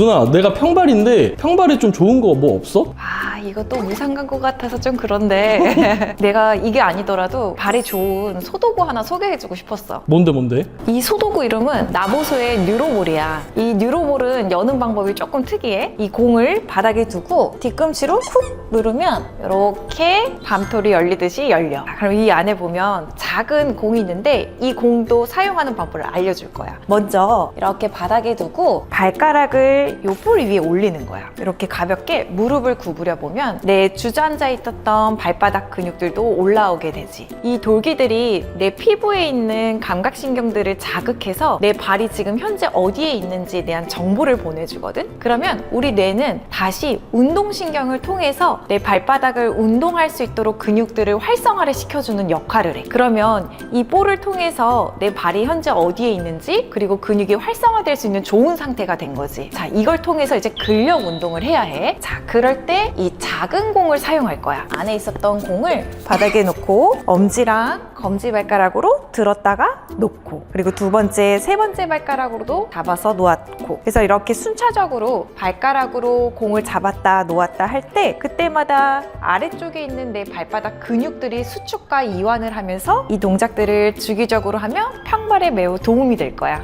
누나 내가 평발인데 평발에 좀 좋은 거 뭐 없어? 아, 이것도 무상광고 같아서 좀 그런데 내가 이게 아니더라도 발이 좋은 소도구 하나 소개해주고 싶었어. 뭔데 뭔데? 이 소도구 이름은 나보소의 뉴로볼이야. 이 뉴로볼은 여는 방법이 조금 특이해. 이 공을 바닥에 두고 뒤꿈치로 훅 누르면 이렇게 밤톨이 열리듯이 열려. 자, 그럼 이 안에 보면 작은 공이 있는데 이 공도 사용하는 방법을 알려줄 거야. 먼저 이렇게 바닥에 두고 발가락을 요볼 위에 올리는 거야. 이렇게 가볍게 무릎을 구부려 보면 내 주저앉아 있었던 발바닥 근육들도 올라오게 되지. 이 돌기들이 내 피부에 있는 감각신경들을 자극해서 내 발이 지금 현재 어디에 있는지에 대한 정보를 보내주거든. 그러면 우리 뇌는 다시 운동신경을 통해서 내 발바닥을 운동할 수 있도록 근육들을 활성화를 시켜주는 역할을 해. 그러면 이 볼을 통해서 내 발이 현재 어디에 있는지 그리고 근육이 활성화될 수 있는 좋은 상태가 된 거지. 자, 이걸 통해서 이제 근력 운동을 해야 해. 자, 그럴 때 이 작은 공을 사용할 거야. 안에 있었던 공을 바닥에 놓고 엄지랑 검지 발가락으로 들었다가 놓고 그리고 두 번째, 세 번째 발가락으로도 잡아서 놓았고 그래서 이렇게 순차적으로 발가락으로 공을 잡았다 놓았다 할 때 그때마다 아래쪽에 있는 내 발바닥 근육들이 수축과 이완을 하면서 이 동작들을 주기적으로 하면 평발에 매우 도움이 될 거야.